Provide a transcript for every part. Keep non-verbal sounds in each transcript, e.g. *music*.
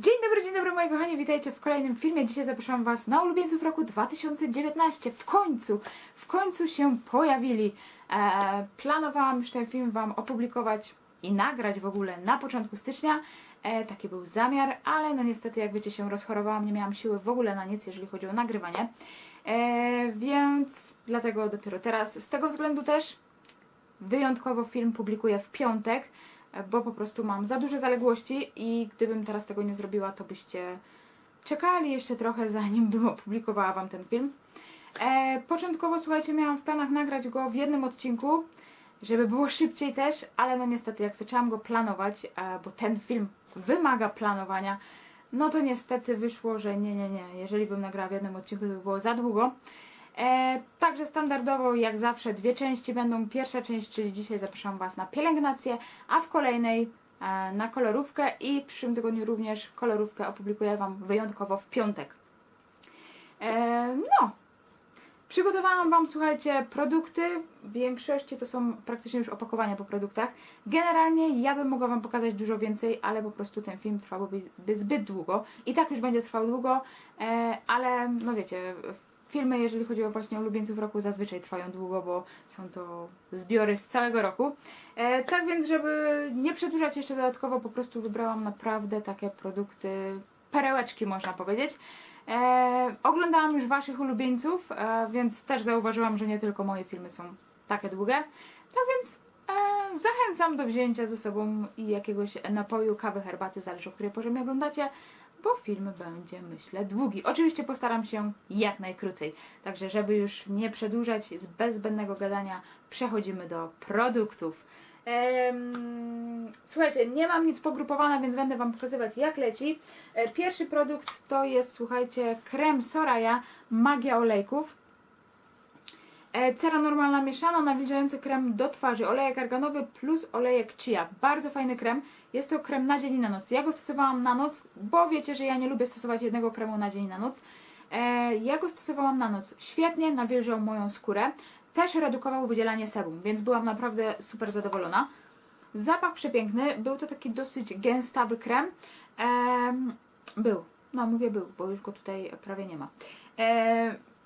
Dzień dobry, dzień dobry moi kochani, witajcie w kolejnym filmie. Dzisiaj zapraszam Was na ulubieńców roku 2019. W końcu, w końcu się pojawili. E, planowałam już ten film Wam opublikować i nagrać w ogóle na początku stycznia. E, taki był zamiar, ale no niestety jak wiecie się rozchorowałam, nie miałam siły w ogóle na nic, jeżeli chodzi o nagrywanie. E, więc dlatego dopiero teraz, z tego względu też wyjątkowo film publikuję w piątek, bo po prostu mam za duże zaległości i gdybym teraz tego nie zrobiła, to byście czekali jeszcze trochę, *laughs* zanim bym opublikowała Wam ten film. E, początkowo, słuchajcie, miałam w planach nagrać go w jednym odcinku, żeby było *laughs* szybciej też, ale no niestety, jak zaczęłam go planować, e, bo ten film wymaga planowania, no to niestety wyszło, że nie, nie, nie. Jeżeli bym nagrała w jednym odcinku, to by było za długo. E, także standardowo, jak zawsze, dwie części będą. Pierwsza część, czyli dzisiaj zapraszam Was na pielęgnację, a w kolejnej e, na kolorówkę i w przyszłym tygodniu również kolorówkę opublikuję Wam wyjątkowo w piątek. E, no, Przygotowałam Wam, słuchajcie, produkty. W większości to są praktycznie już opakowania po produktach. Generalnie ja bym mogła Wam pokazać dużo więcej, ale po prostu ten film trwałby by zbyt długo. I tak już będzie trwał długo, e, ale no wiecie, filmy, jeżeli chodzi o właśnie ulubieńców roku, zazwyczaj trwają długo, bo są to zbiory z całego roku. E, tak więc, żeby nie przedłużać jeszcze dodatkowo, po prostu wybrałam naprawdę takie produkty, perełeczki można powiedzieć. E, oglądałam już Waszych ulubieńców, e, więc też zauważyłam, że nie tylko moje filmy są takie długie. Tak więc e, zachęcam do wzięcia ze sobą i jakiegoś napoju, kawy, herbaty, zależy o której porze mnie oglądacie, bo film będzie, myślę, długi. Oczywiście postaram się jak najkrócej. Także, żeby już nie przedłużać bez zbędnego gadania, przechodzimy do produktów. Em, słuchajcie, nie mam nic pogrupowane, więc będę Wam pokazywać jak leci. E, Pierwszy produkt to jest, słuchajcie, krem Soraya Magia Olejków. E, Cera normalna mieszana, nawilżający krem do twarzy, olejek arganowy plus olejek chia. Bardzo fajny krem. Jest to krem na dzień i na noc. Ja go stosowałam na noc, bo wiecie, że ja nie lubię stosować jednego kremu na dzień i na noc. E, ja go stosowałam na noc. Świetnie nawilżał moją skórę. Też redukował wydzielanie sebum, więc byłam naprawdę super zadowolona. Zapach przepiękny. Był to taki dosyć gęstawy krem. Em, był. No mówię był, bo już go tutaj prawie nie ma.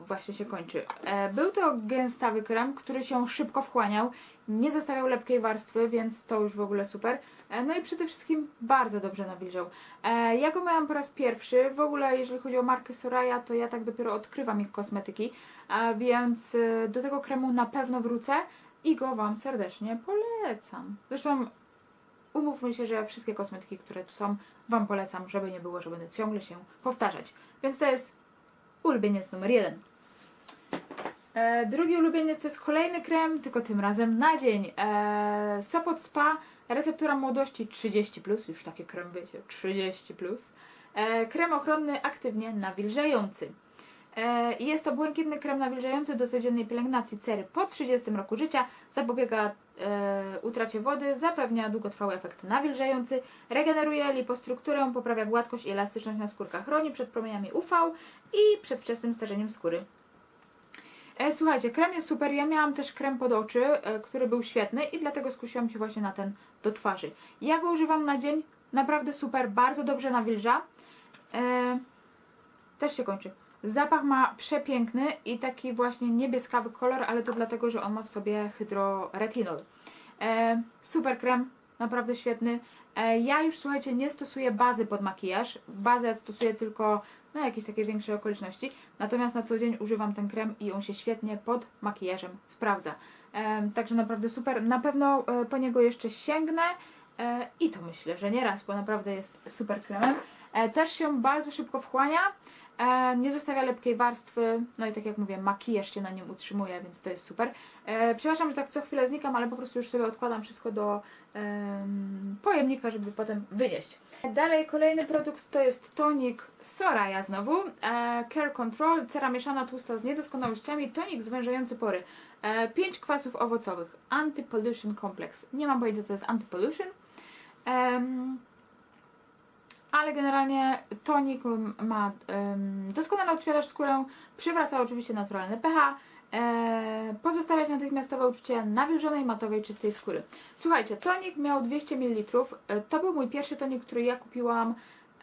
Właśnie się kończy. E, był to gęstawy krem, który się szybko wchłaniał. Nie zostawiał lepkiej warstwy, więc to już w ogóle super. E, no i przede wszystkim bardzo dobrze nawilżał. E, ja go miałam po raz pierwszy. W ogóle jeżeli chodzi o markę Soraya, to ja tak dopiero odkrywam ich kosmetyki. Więc do tego kremu na pewno wrócę i go Wam serdecznie polecam. Zresztą umówmy się, że wszystkie kosmetyki, które tu są, Wam polecam, żeby nie było, żeby ciągle się powtarzać. Więc to jest ulubieniec numer jeden. E, drugi ulubieniec to jest kolejny krem, tylko tym razem na dzień. E, Sopot Spa, receptura młodości 30+, już takie krem wiecie, 30+. E, krem ochronny aktywnie nawilżający. Jest to błękitny krem nawilżający do codziennej pielęgnacji cery po 30 roku życia, zapobiega utracie wody, zapewnia długotrwały efekt nawilżający, regeneruje lipostrukturę, poprawia gładkość i elastyczność na skórkach, chroni przed promieniami UV i przed wczesnym starzeniem skóry. E, słuchajcie, krem jest super. Ja miałam też krem pod oczy, e, który był świetny i dlatego skusiłam się właśnie na ten do twarzy. Ja go używam na dzień, naprawdę super, bardzo dobrze nawilża. E, też się kończy. Zapach ma przepiękny i taki właśnie niebieskawy kolor, ale to dlatego, że on ma w sobie hydroretinol. Super krem, naprawdę świetny. Ja już słuchajcie, nie stosuję bazy pod makijaż. Bazę stosuję tylko na jakieś takie większe okoliczności. Natomiast na co dzień używam ten krem i on się świetnie pod makijażem sprawdza. Także naprawdę super. Na pewno e, po niego jeszcze sięgnę e, i to myślę, że nie raz, bo naprawdę jest super kremem. E, też się bardzo szybko wchłania. E, nie zostawia lepkiej warstwy, no i tak jak mówię, makijaż się na nim utrzymuje, więc to jest super. E, przepraszam, że tak co chwilę znikam, ale po prostu już sobie odkładam wszystko do em, pojemnika, żeby potem wynieść. Dalej kolejny produkt to jest tonik Soraya znowu. E, Care Control, cera mieszana tłusta z niedoskonałościami, tonik zwężający pory. E, 5 kwasów owocowych, Anti-Pollution Complex. Nie mam pojęcia co jest Anti-Pollution. Em, ale generalnie tonik ma um, doskonale odświeżać skórę, przywraca oczywiście naturalne pH, e, pozostawiać natychmiastowe uczucie nawilżonej, matowej, czystej skóry. Słuchajcie, tonik miał 200 ml, e, to był mój pierwszy tonik, który ja kupiłam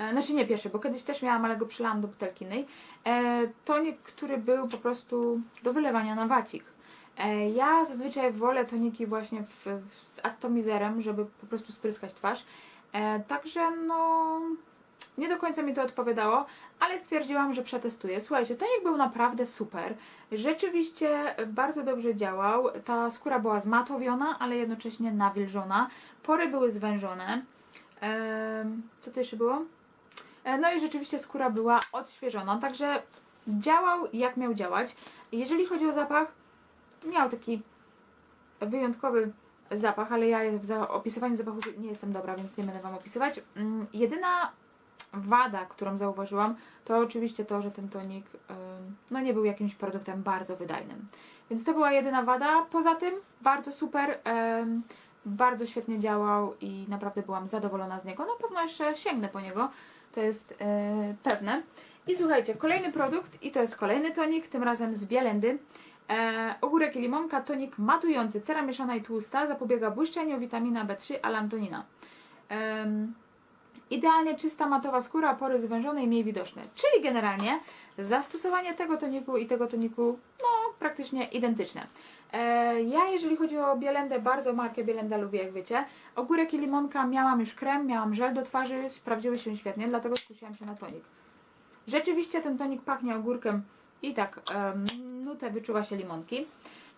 E, znaczy nie pierwszy, bo kiedyś też miałam, ale go przelałam do butelki innej. E, tonik, który był po prostu do wylewania na wacik. E, ja zazwyczaj wolę toniki właśnie w, w, z atomizerem, żeby po prostu spryskać twarz. E, także no nie do końca mi to odpowiadało, ale stwierdziłam, że przetestuję. Słuchajcie, tonik był naprawdę super. Rzeczywiście bardzo dobrze działał. Ta skóra była zmatowiona, ale jednocześnie nawilżona. Pory były zwężone. Em, co to jeszcze było? E, No i rzeczywiście skóra była odświeżona, także działał jak miał działać. Jeżeli chodzi o zapach, miał taki wyjątkowy zapach, ale ja w opisywaniu zapachu nie jestem dobra, więc nie będę Wam opisywać. Mm, Jedyna wada, którą zauważyłam, to oczywiście to, że ten tonik no nie był jakimś produktem bardzo wydajnym. Więc to była jedyna wada. Poza tym bardzo super, bardzo świetnie działał i naprawdę byłam zadowolona z niego. Na pewno jeszcze sięgnę po niego, to jest e, pewne. I słuchajcie, kolejny produkt i to jest kolejny tonik, tym razem z Bielendy. E, ogórek i limonka, tonik matujący, cera mieszana i tłusta, zapobiega błyszczeniu, witamina B3, alantonina. Em, Idealnie czysta, matowa skóra, pory zwężone i mniej widoczne. Czyli generalnie zastosowanie tego toniku i tego toniku, no praktycznie identyczne. E, ja jeżeli chodzi o Bielendę, bardzo markę Bielenda lubię, jak wiecie. Ogórek i limonka miałam już krem, miałam żel do twarzy, sprawdziły się świetnie, dlatego skusiłam się na tonik. Rzeczywiście ten tonik pachnie ogórkiem i tak nutę wyczuwa się limonki.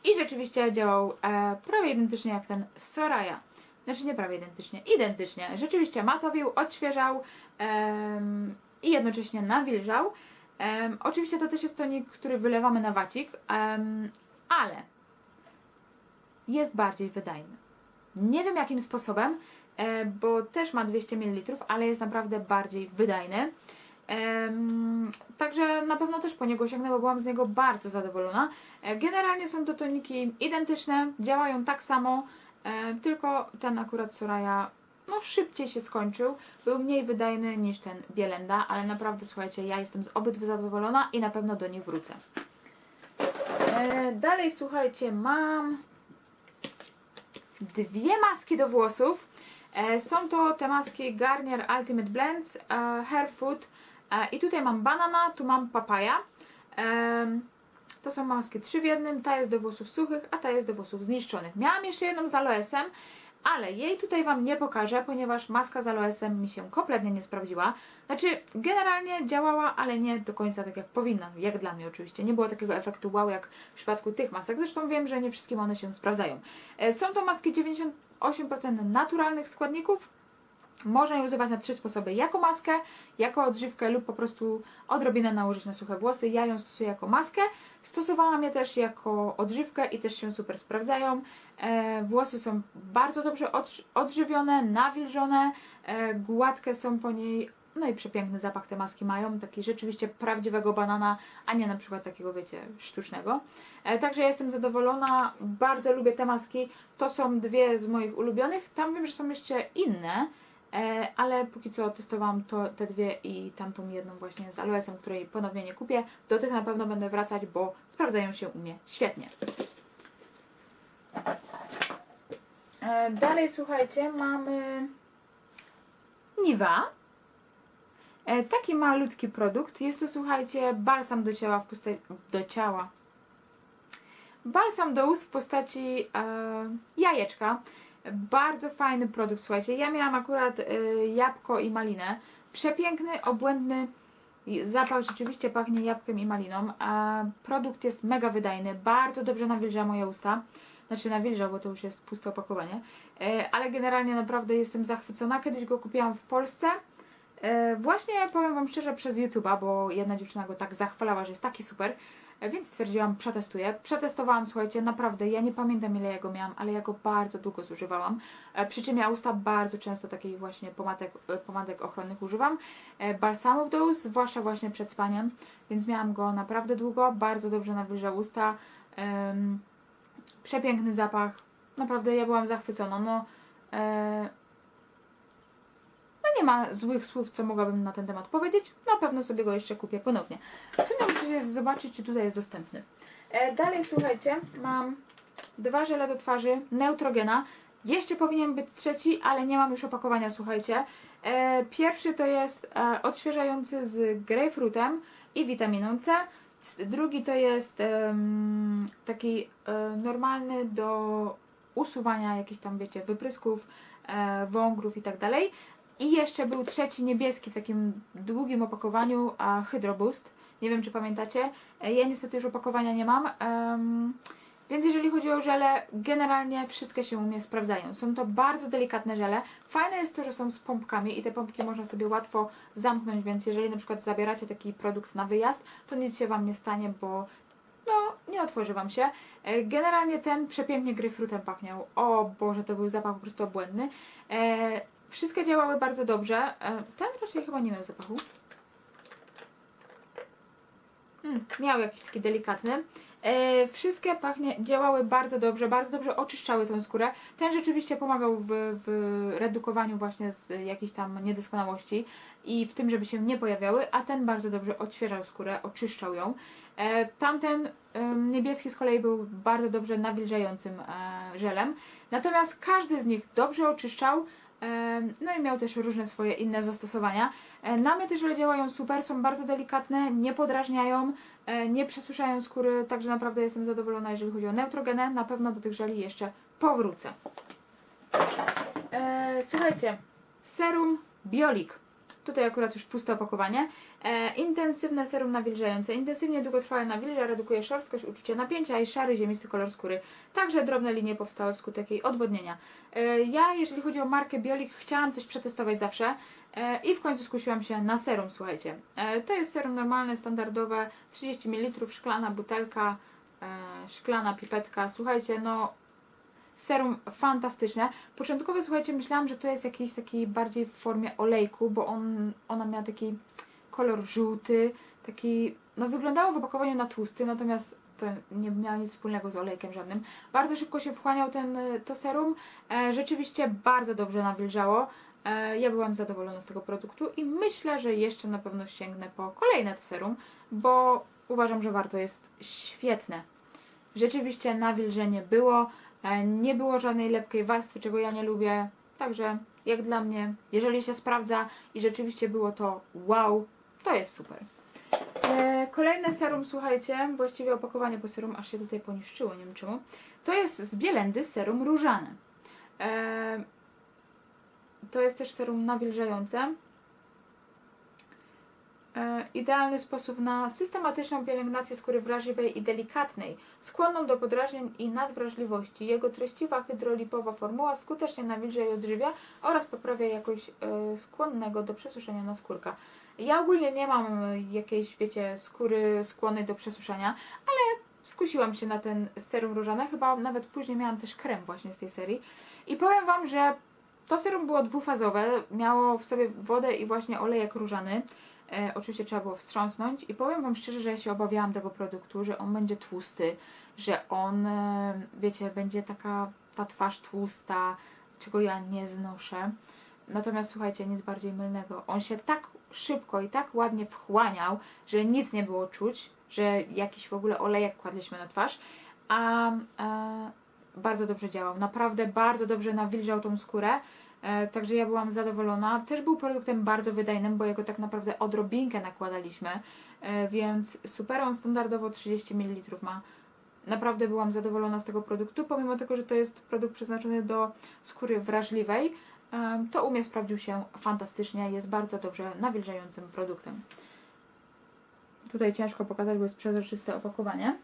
I rzeczywiście działał e, prawie identycznie jak ten Soraya. Znaczy nie prawie identycznie, identycznie. Rzeczywiście matowił, odświeżał i jednocześnie nawilżał. Oczywiście to też jest tonik, który wylewamy na wacik, ale jest bardziej wydajny. Nie wiem jakim sposobem, e, bo też ma 200 ml, ale jest naprawdę bardziej wydajny. Także na pewno też po niego sięgnę, bo byłam z niego bardzo zadowolona. E, generalnie są to toniki identyczne, działają tak samo, e, tylko ten akurat Soraya no szybciej się skończył, był mniej wydajny niż ten Bielenda, ale naprawdę słuchajcie, ja jestem z obydwu zadowolona i na pewno do nich wrócę. E, dalej słuchajcie, mam dwie maski do włosów. Są to te maski Garnier Ultimate Blends, Hair Food i tutaj mam banana, tu mam papaja. To są maski trzy w jednym, ta jest do włosów suchych, a ta jest do włosów zniszczonych. Miałam jeszcze jedną z aloesem, ale jej tutaj Wam nie pokażę, ponieważ maska z aloesem mi się kompletnie nie sprawdziła. Znaczy, generalnie działała, ale nie do końca tak jak powinna, jak dla mnie oczywiście. Nie było takiego efektu wow jak w przypadku tych masek. Zresztą wiem, że nie wszystkim one się sprawdzają. E, Są to maski 98% naturalnych składników. Można je używać na trzy sposoby. Jako maskę, jako odżywkę lub po prostu odrobinę nałożyć na suche włosy. Ja ją stosuję jako maskę. Stosowałam je też jako odżywkę i też się super sprawdzają. E, włosy są bardzo dobrze odż- odżywione, nawilżone, e, gładkie są po niej. No i przepiękny zapach te maski mają, taki rzeczywiście prawdziwego banana, a nie na przykład takiego, wiecie, sztucznego. E, także jestem zadowolona, bardzo lubię te maski. To są dwie z moich ulubionych. Tam wiem, że są jeszcze inne, ale póki co testowałam to, te dwie i tamtą jedną właśnie z aloesem, której ponownie nie kupię. Do tych na pewno będę wracać, bo sprawdzają się u mnie świetnie. E, dalej słuchajcie, mamy Niva. E, taki malutki produkt. Jest to słuchajcie balsam do ciała w postaci do ciała. Balsam do ust w postaci e, jajeczka. Bardzo fajny produkt, słuchajcie. Ja miałam akurat y, jabłko i malinę. Przepiękny, obłędny zapach, rzeczywiście pachnie jabłkiem i maliną. A produkt jest mega wydajny, bardzo dobrze nawilża moje usta. Znaczy nawilża, bo to już jest puste opakowanie. E, ale generalnie naprawdę jestem zachwycona. Kiedyś go kupiłam w Polsce. E, właśnie powiem Wam szczerze przez YouTube'a, bo jedna dziewczyna go tak zachwalała, że jest taki super. E, Więc stwierdziłam, przetestuję. Przetestowałam, słuchajcie, naprawdę, ja nie pamiętam ile ja go miałam, ale ja go bardzo długo zużywałam. E, Przy czym ja usta bardzo często takich właśnie pomadek, e, pomadek ochronnych używam. Balsamów do ust, zwłaszcza właśnie przed spaniem, więc miałam go naprawdę długo, bardzo dobrze nawilżał usta. Przepiękny zapach, naprawdę ja byłam zachwycona. No nie ma złych słów, co mogłabym na ten temat powiedzieć. Na pewno sobie go jeszcze kupię ponownie. W sumie muszę zobaczyć, czy tutaj jest dostępny. E, dalej, słuchajcie, mam dwa żele do twarzy Neutrogena. Jeszcze powinien być trzeci, ale nie mam już opakowania, słuchajcie. E, pierwszy to jest e, odświeżający z grejpfrutem i witaminą C. Drugi to jest taki e, normalny do usuwania jakichś tam, wiecie, wyprysków, e, wągrów i tak dalej. I jeszcze był trzeci niebieski w takim długim opakowaniu, a Hydro Boost. Nie wiem, czy pamiętacie. E, Ja niestety już opakowania nie mam. em, więc jeżeli chodzi o żele, generalnie wszystkie się u mnie sprawdzają. Są to bardzo delikatne żele. Fajne jest to, że są z pompkami i te pompki można sobie łatwo zamknąć, więc jeżeli na przykład zabieracie taki produkt na wyjazd, to nic się Wam nie stanie, bo no, nie otworzy Wam się. E, Generalnie ten przepięknie gryfrutem pachniał. O Boże, to był zapach po prostu obłędny. Wszystkie działały bardzo dobrze. E, ten raczej chyba nie miał zapachu. Mm, miał jakiś taki delikatny. E, wszystkie pachnie działały bardzo dobrze, bardzo dobrze oczyszczały tą skórę. Ten rzeczywiście pomagał w, w redukowaniu właśnie z jakichś tam niedoskonałości i w tym, żeby się nie pojawiały, a ten bardzo dobrze odświeżał skórę, oczyszczał ją. E, tamten niebieski z kolei był bardzo dobrze nawilżającym żelem. Natomiast każdy z nich dobrze oczyszczał. No i miał też różne swoje inne zastosowania. E, Na mnie żele działają super, są bardzo delikatne, nie podrażniają, e, nie przesuszają skóry, także naprawdę jestem zadowolona, jeżeli chodzi o neutrogenę. Na pewno do tych żeli jeszcze powrócę. E, słuchajcie, serum Biolik. Tutaj akurat już puste opakowanie. E, intensywne serum nawilżające. Intensywnie długotrwale nawilża, redukuje szorstkość, uczucie napięcia i szary, ziemisty kolor skóry. Także drobne linie powstałe wskutek jej odwodnienia. E, ja, jeżeli chodzi o markę Biolik, chciałam coś przetestować zawsze e, i w końcu skusiłam się na serum, słuchajcie. E, to jest serum normalne, standardowe, 30 ml, szklana butelka, e, szklana pipetka. Słuchajcie, no serum fantastyczne. Początkowo, słuchajcie, myślałam, że to jest jakiś taki bardziej w formie olejku, bo on, ona miała taki kolor żółty, taki, no wyglądało w opakowaniu na tłusty, natomiast to nie miało nic wspólnego z olejkiem żadnym. Bardzo szybko się wchłaniał ten, to serum, e, rzeczywiście bardzo dobrze nawilżało. E, ja byłam zadowolona z tego produktu i myślę, że jeszcze na pewno sięgnę po kolejne to serum, bo uważam, że warto jest świetne. Rzeczywiście nawilżenie było, nie było żadnej lepkiej warstwy, czego ja nie lubię. Także jak dla mnie, jeżeli się sprawdza i rzeczywiście było to wow, to jest super. E, kolejne serum, słuchajcie, właściwie opakowanie po serum aż się tutaj poniszczyło, nie wiem czemu. To jest z Bielendy serum różane. E, to jest też serum nawilżające. E, idealny sposób na systematyczną pielęgnację skóry wrażliwej i delikatnej, skłonną do podrażnień i nadwrażliwości. Jego treściwa hydrolipowa formuła skutecznie nawilża i odżywia oraz poprawia jakość e, skłonnego do przesuszenia naskórka. Ja ogólnie nie mam jakiejś, wiecie, skóry skłonnej do przesuszenia, ale skusiłam się na ten serum różane. Chyba nawet później miałam też krem właśnie z tej serii. I powiem Wam, że to serum było dwufazowe, miało w sobie wodę i właśnie olejek różany. E, oczywiście trzeba było wstrząsnąć i powiem Wam szczerze, że ja się obawiałam tego produktu, że on będzie tłusty, że on, e, wiecie, będzie taka ta twarz tłusta, czego ja nie znoszę. Natomiast słuchajcie, nic bardziej mylnego. On się tak szybko i tak ładnie wchłaniał, że nic nie było czuć, że jakiś w ogóle olejek kładliśmy na twarz, a e, bardzo dobrze działał. Naprawdę bardzo dobrze nawilżał tą skórę. E, Także ja byłam zadowolona. Też był produktem bardzo wydajnym, bo jego tak naprawdę odrobinkę nakładaliśmy, e, więc super. On standardowo 30 ml ma. Naprawdę byłam zadowolona z tego produktu, pomimo tego, że to jest produkt przeznaczony do skóry wrażliwej. e, To u mnie sprawdził się fantastycznie, jest bardzo dobrze nawilżającym produktem. Tutaj ciężko pokazać, bo jest przezroczyste opakowanie.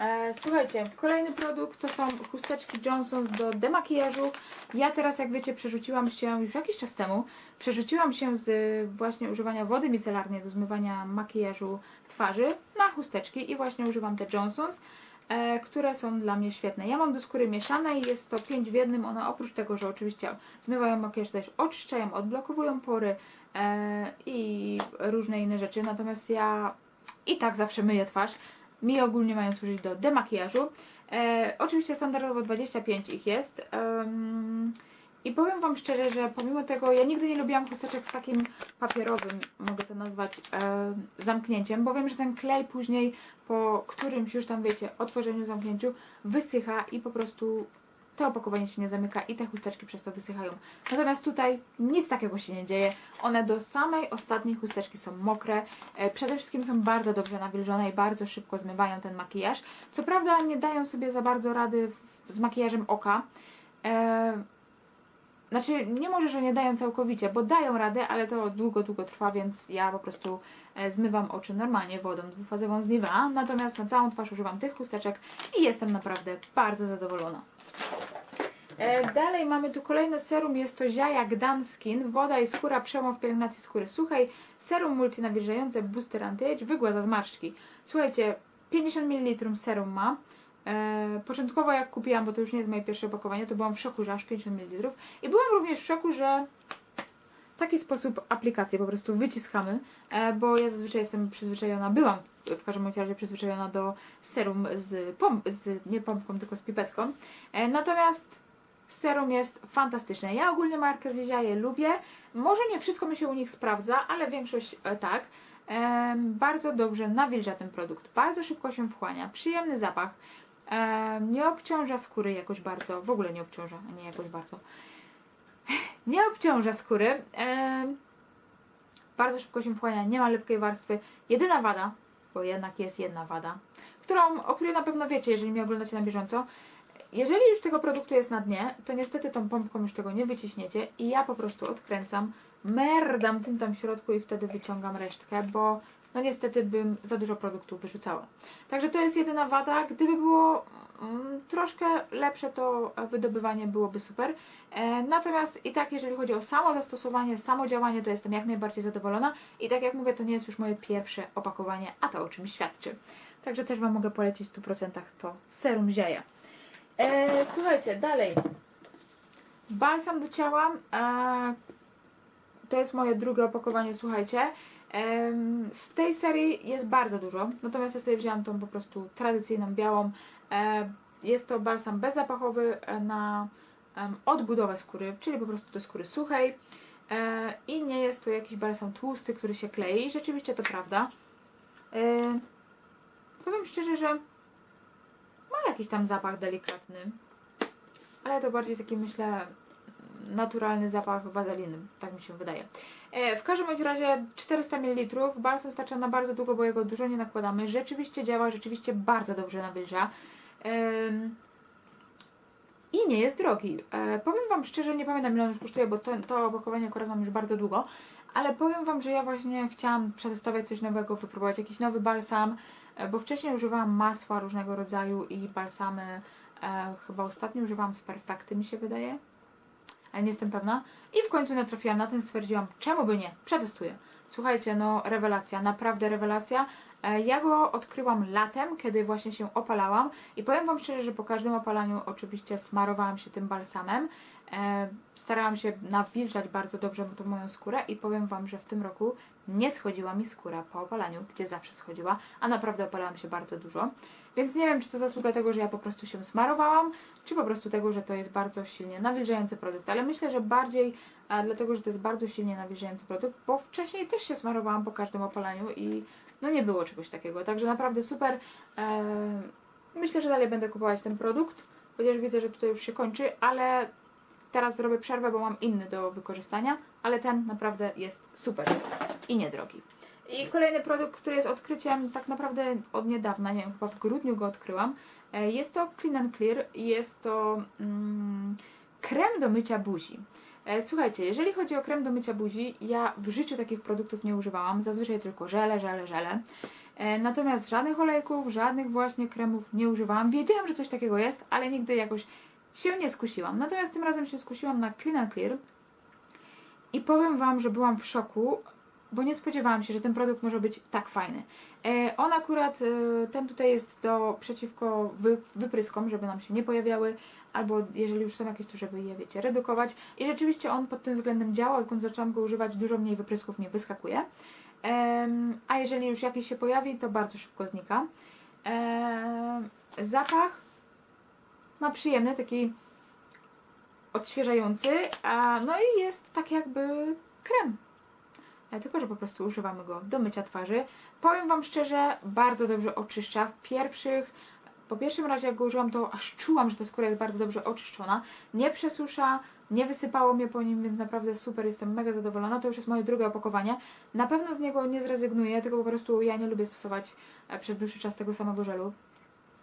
E, słuchajcie, kolejny produkt to są chusteczki Johnson's do demakijażu. Ja teraz, jak wiecie, przerzuciłam się już jakiś czas temu, przerzuciłam się z właśnie używania wody micelarnej do zmywania makijażu twarzy na chusteczki i właśnie używam te Johnson's, e, które są dla mnie świetne. Ja mam do skóry mieszanej, jest to 5 w jednym. One oprócz tego, że oczywiście zmywają makijaż, też oczyszczają, odblokowują pory e, i różne inne rzeczy. Natomiast ja i tak zawsze myję twarz. Mi ogólnie mają służyć do demakijażu. E, oczywiście standardowo 25 ich jest. Em, I powiem Wam szczerze, że pomimo tego ja nigdy nie lubiłam chusteczek z takim papierowym, mogę to nazwać, e, zamknięciem, bo wiem, że ten klej później po którymś już tam wiecie, otworzeniu, zamknięciu wysycha i po prostu to opakowanie się nie zamyka i te chusteczki przez to wysychają. Natomiast tutaj nic takiego się nie dzieje. One do samej ostatniej chusteczki są mokre. E, Przede wszystkim są bardzo dobrze nawilżone i bardzo szybko zmywają ten makijaż. Co prawda nie dają sobie za bardzo rady z makijażem oka. E, znaczy, nie może, że nie dają całkowicie, bo dają radę, ale to długo, długo trwa, więc ja po prostu e, zmywam oczy normalnie wodą dwufazową z natomiast na całą twarz używam tych chusteczek i jestem naprawdę bardzo zadowolona. E, dalej mamy tu kolejne serum, jest to Ziaja Gdanskin, woda i skóra, przełom w pielęgnacji skóry suchej, serum multinawilżające, booster anti-age, wygładza zmarszczki. Słuchajcie, 50 ml serum ma, E, początkowo jak kupiłam, bo to już nie jest moje pierwsze opakowanie, to byłam w szoku, że aż 50 ml. I byłam również w szoku, że taki sposób aplikację po prostu wyciskamy, e, bo ja zazwyczaj jestem przyzwyczajona, byłam w, każdym razie przyzwyczajona do serum z, pom- z nie pompką, tylko z pipetką. E, natomiast serum jest fantastyczne. Ja ogólnie markę Zieziaje lubię. Może nie wszystko mi się u nich sprawdza, ale większość e, tak. Bardzo dobrze nawilża ten produkt. Bardzo szybko się wchłania. Przyjemny zapach. Nie obciąża skóry jakoś bardzo. W ogóle nie obciąża, nie jakoś bardzo. *laughs* Nie obciąża skóry. Bardzo szybko się wchłania. Nie ma lepkiej warstwy. Jedyna wada, bo jednak jest jedna wada, którą, o której na pewno wiecie, jeżeli mnie oglądacie na bieżąco. Jeżeli już tego produktu jest na dnie, to niestety tą pompką już tego nie wyciśniecie i ja po prostu odkręcam, merdam tym tam w środku i wtedy wyciągam resztkę, bo no niestety bym za dużo produktu wyrzucała. Także to jest jedyna wada. Gdyby było mm, troszkę lepsze, to wydobywanie byłoby super. E, natomiast i tak, jeżeli chodzi o samo zastosowanie, samo działanie, to jestem jak najbardziej zadowolona. I tak jak mówię, to nie jest już moje pierwsze opakowanie, a to o czym świadczy. Także też Wam mogę polecić w 100% to serum Zieja. E, słuchajcie, dalej. Balsam do ciała. E, to jest moje drugie opakowanie, słuchajcie. Z tej serii jest bardzo dużo, natomiast ja sobie wzięłam tą po prostu tradycyjną białą. E, jest to balsam bezzapachowy e, na odbudowę skóry, czyli po prostu do skóry suchej. E, I nie jest to jakiś balsam tłusty, który się klei. Rzeczywiście to prawda. Powiem szczerze, że ma jakiś tam zapach delikatny, ale to bardziej taki myślę naturalny zapach wazeliny, tak mi się wydaje. E, w każdym razie 400 ml, balsam starcza na bardzo długo, bo jego dużo nie nakładamy. Rzeczywiście działa, rzeczywiście bardzo dobrze nawilża. I nie jest drogi. E, powiem Wam szczerze, nie pamiętam ile on już kosztuje, bo to, to opakowanie akurat mam już bardzo długo, ale powiem Wam, że ja właśnie chciałam przetestować coś nowego, wypróbować jakiś nowy balsam, e, bo wcześniej używałam masła różnego rodzaju i balsamy, e, chyba ostatnio używałam z Perfekty, mi się wydaje ale nie jestem pewna. I w końcu natrafiłam na ten, stwierdziłam, czemu by nie, przetestuję. Słuchajcie, no rewelacja, naprawdę rewelacja. E, Ja go odkryłam latem, kiedy właśnie się opalałam i powiem Wam szczerze, że po każdym opalaniu oczywiście smarowałam się tym balsamem. E, Starałam się nawilżać bardzo dobrze tą moją skórę i powiem Wam, że w tym roku nie schodziła mi skóra po opalaniu, gdzie zawsze schodziła, a naprawdę opalałam się bardzo dużo. Więc nie wiem, czy to zasługa tego, że ja po prostu się smarowałam, czy po prostu tego, że to jest bardzo silnie nawilżający produkt. Ale myślę, że bardziej a, dlatego, że to jest bardzo silnie nawilżający produkt, bo wcześniej też się smarowałam po każdym opalaniu i no nie było czegoś takiego. Także naprawdę super. E, myślę, że dalej będę kupować ten produkt, chociaż widzę, że tutaj już się kończy, ale teraz zrobię przerwę, bo mam inny do wykorzystania, ale ten naprawdę jest super i niedrogi. I kolejny produkt, który jest odkryciem tak naprawdę od niedawna, nie wiem, chyba w grudniu go odkryłam. E, Jest to Clean and Clear jest to mm, krem do mycia buzi. E, Słuchajcie, jeżeli chodzi o krem do mycia buzi, ja w życiu takich produktów nie używałam, zazwyczaj tylko żele, żele, żele. E, Natomiast żadnych olejków, żadnych właśnie kremów nie używałam. Wiedziałam, że coś takiego jest, ale nigdy jakoś się nie skusiłam. Natomiast tym razem się skusiłam na Clean Clear i powiem Wam, że byłam w szoku, bo nie spodziewałam się, że ten produkt może być tak fajny. E, on akurat, e, ten tutaj jest do przeciwko wy, wypryskom, żeby nam się nie pojawiały, albo jeżeli już są jakieś, to żeby je, wiecie, redukować. I rzeczywiście on pod tym względem działa, odkąd zaczęłam go używać, dużo mniej wyprysków nie wyskakuje. Em, a jeżeli już jakiś się pojawi, to bardzo szybko znika. Em, zapach ma przyjemny, taki odświeżający, a, no i jest tak jakby krem. E, Tylko, że po prostu używamy go do mycia twarzy. Powiem Wam szczerze, bardzo dobrze oczyszcza. W pierwszych po pierwszym razie jak go użyłam, to aż czułam, że ta skóra jest bardzo dobrze oczyszczona. Nie przesusza, nie wysypało mnie po nim, więc naprawdę super, jestem mega zadowolona. To już jest moje drugie opakowanie. Na pewno z niego nie zrezygnuję, tylko po prostu ja nie lubię stosować e, przez dłuższy czas tego samego żelu.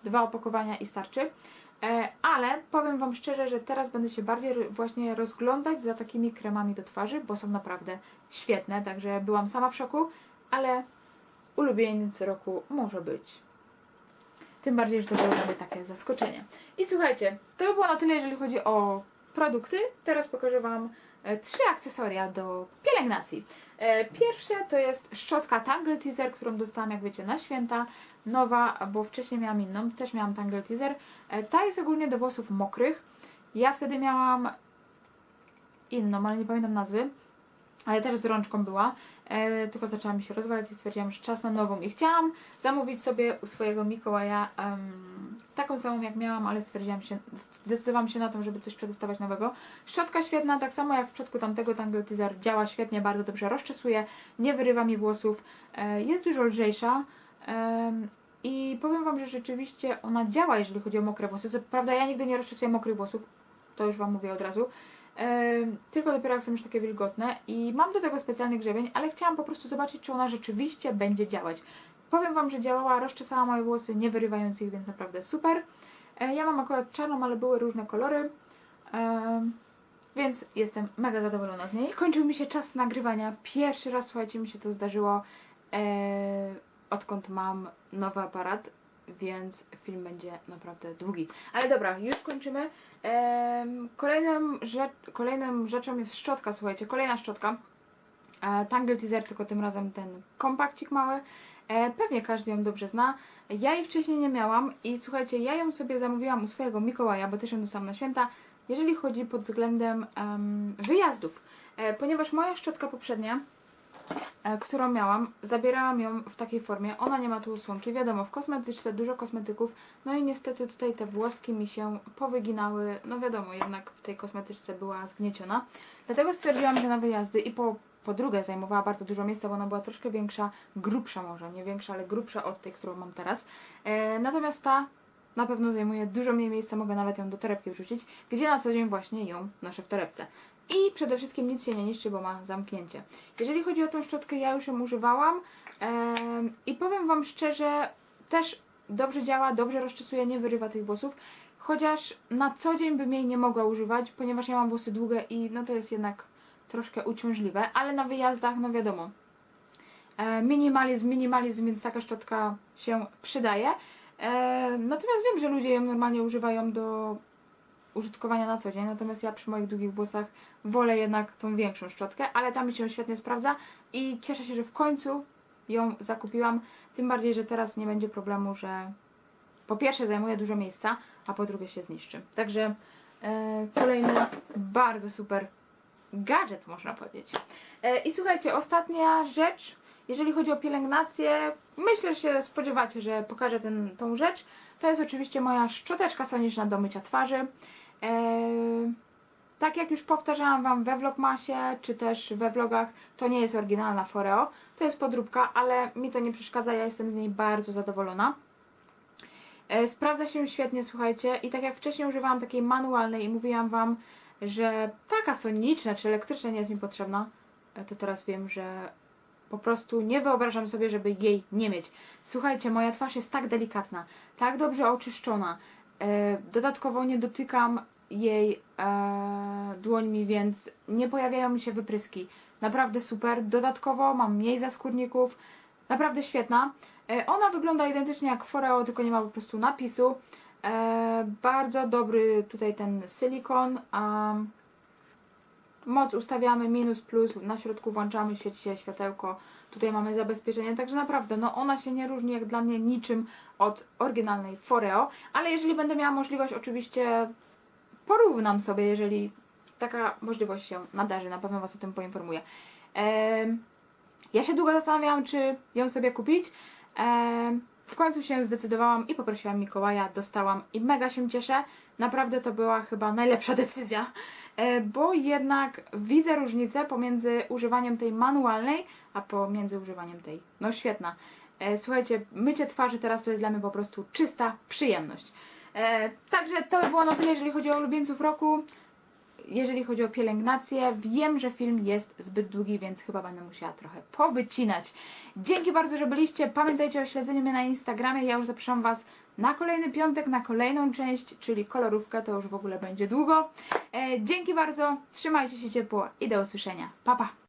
Dwa opakowania i starczy. E, ale powiem Wam szczerze, że teraz będę się bardziej właśnie rozglądać za takimi kremami do twarzy, bo są naprawdę świetne, także byłam sama w szoku, ale ulubieniec roku może być. Tym bardziej, że to było mnie takie zaskoczenie. I słuchajcie, to by było na tyle, jeżeli chodzi o produkty. Teraz pokażę Wam trzy akcesoria do pielęgnacji. E, Pierwsze to jest szczotka Tangle Teaser, którą dostałam, jak wiecie, na święta. Nowa, bo wcześniej miałam inną, też miałam Tangle Teaser. E, Ta jest ogólnie do włosów mokrych. Ja wtedy miałam inną, ale nie pamiętam nazwy. Ale też z rączką była, e, tylko zaczęła mi się rozwalać i stwierdziłam, że czas na nową. I chciałam zamówić sobie u swojego Mikołaja em, taką samą jak miałam, ale stwierdziłam się, zdecydowałam się na to, żeby coś przetestować nowego. Szczotka świetna, tak samo jak w przypadku tamtego Tangle Teaser, działa świetnie, bardzo dobrze rozczesuje, nie wyrywa mi włosów, e, jest dużo lżejsza. I powiem Wam, że rzeczywiście ona działa, jeżeli chodzi o mokre włosy. Co prawda ja nigdy nie rozczesuję mokrych włosów, to już Wam mówię od razu. Tylko dopiero jak są już takie wilgotne i mam do tego specjalny grzebień, ale chciałam po prostu zobaczyć, czy ona rzeczywiście będzie działać. Powiem Wam, że działała, rozczesała moje włosy, nie wyrywając ich, więc naprawdę super. E, ja mam akurat czarną, ale były różne kolory, em, więc jestem mega zadowolona z niej. Skończył mi się czas nagrywania. Pierwszy raz, słuchajcie, mi się to zdarzyło, e, odkąd mam nowy aparat więc film będzie naprawdę długi. Ale dobra, już kończymy. Kolejnym, rzecz, rzeczą jest szczotka, słuchajcie, kolejna szczotka. E, Tangle Teaser, tylko tym razem ten kompakcik mały. E, pewnie każdy ją dobrze zna. Ja jej wcześniej nie miałam i słuchajcie, ja ją sobie zamówiłam u swojego Mikołaja, bo też ją dostałam na święta, jeżeli chodzi pod względem em, wyjazdów. E, ponieważ moja szczotka poprzednia e, którą miałam, zabierałam ją w takiej formie. Ona nie ma tu osłonki. Wiadomo, w kosmetyczce dużo kosmetyków. No i niestety tutaj te włoski mi się powyginały. No wiadomo, jednak w tej kosmetyczce była zgnieciona. Dlatego stwierdziłam, że na wyjazdy i po, po drugie zajmowała bardzo dużo miejsca, bo ona była troszkę większa, grubsza może, nie większa, ale grubsza od tej, którą mam teraz. E, natomiast ta na pewno zajmuje dużo mniej miejsca, mogę nawet ją do torebki wrzucić, gdzie na co dzień właśnie ją noszę w torebce. I przede wszystkim nic się nie niszczy, bo ma zamknięcie. Jeżeli chodzi o tą szczotkę, ja już ją używałam em, i powiem Wam szczerze, też dobrze działa, dobrze rozczesuje, nie wyrywa tych włosów, chociaż na co dzień bym jej nie mogła używać, ponieważ ja mam włosy długie i no to jest jednak troszkę uciążliwe, ale na wyjazdach, no wiadomo, e, minimalizm, minimalizm, więc taka szczotka się przydaje. E, natomiast wiem, że ludzie ją normalnie używają do użytkowania na co dzień, natomiast ja przy moich długich włosach wolę jednak tą większą szczotkę, ale ta mi się świetnie sprawdza i cieszę się, że w końcu ją zakupiłam, tym bardziej, że teraz nie będzie problemu, że po pierwsze zajmuje dużo miejsca, a po drugie się zniszczy. Także e, kolejny bardzo super gadżet, można powiedzieć. E, I słuchajcie, ostatnia rzecz, jeżeli chodzi o pielęgnację, myślę, że się spodziewacie, że pokażę ten, tą rzecz. To jest oczywiście moja szczoteczka soniczna do mycia twarzy. Eee, tak jak już powtarzałam Wam we vlogmasie, czy też we vlogach, to nie jest oryginalna Foreo. To jest podróbka, ale mi to nie przeszkadza, ja jestem z niej bardzo zadowolona. E, sprawdza się świetnie, słuchajcie, i tak jak wcześniej używałam takiej manualnej i mówiłam Wam, że taka soniczna czy elektryczna nie jest mi potrzebna, e, to teraz wiem, że po prostu nie wyobrażam sobie, żeby jej nie mieć. Słuchajcie, moja twarz jest tak delikatna, tak dobrze oczyszczona. E, dodatkowo nie dotykam jej e, dłońmi, więc nie pojawiają mi się wypryski. Naprawdę super. Dodatkowo mam mniej zaskórników. Naprawdę świetna. E, ona wygląda identycznie jak Foreo, tylko nie ma po prostu napisu. E, bardzo dobry tutaj ten silikon. Moc ustawiamy minus plus, na środku włączamy, świeci się światełko, tutaj mamy zabezpieczenie, także naprawdę, no ona się nie różni jak dla mnie niczym od oryginalnej Foreo, ale jeżeli będę miała możliwość, oczywiście porównam sobie, jeżeli taka możliwość się nadarzy, na pewno Was o tym poinformuję. Ja się długo zastanawiałam, czy ją sobie kupić. Em, w końcu się zdecydowałam i poprosiłam Mikołaja, dostałam i mega się cieszę. Naprawdę to była chyba najlepsza *laughs* decyzja, e, bo jednak widzę różnicę pomiędzy używaniem tej manualnej, a pomiędzy używaniem tej. No świetna. E, słuchajcie, mycie twarzy teraz to jest dla mnie po prostu czysta przyjemność. E, także to by było na tyle, jeżeli chodzi o ulubieńców roku. Jeżeli chodzi o pielęgnację, wiem, że film jest zbyt długi, więc chyba będę musiała trochę powycinać. Dzięki bardzo, że byliście. Pamiętajcie o śledzeniu mnie na Instagramie. Ja już zapraszam Was na kolejny piątek, na kolejną część, czyli kolorówkę. To już w ogóle będzie długo. E, dzięki bardzo, trzymajcie się ciepło i do usłyszenia. Pa, pa!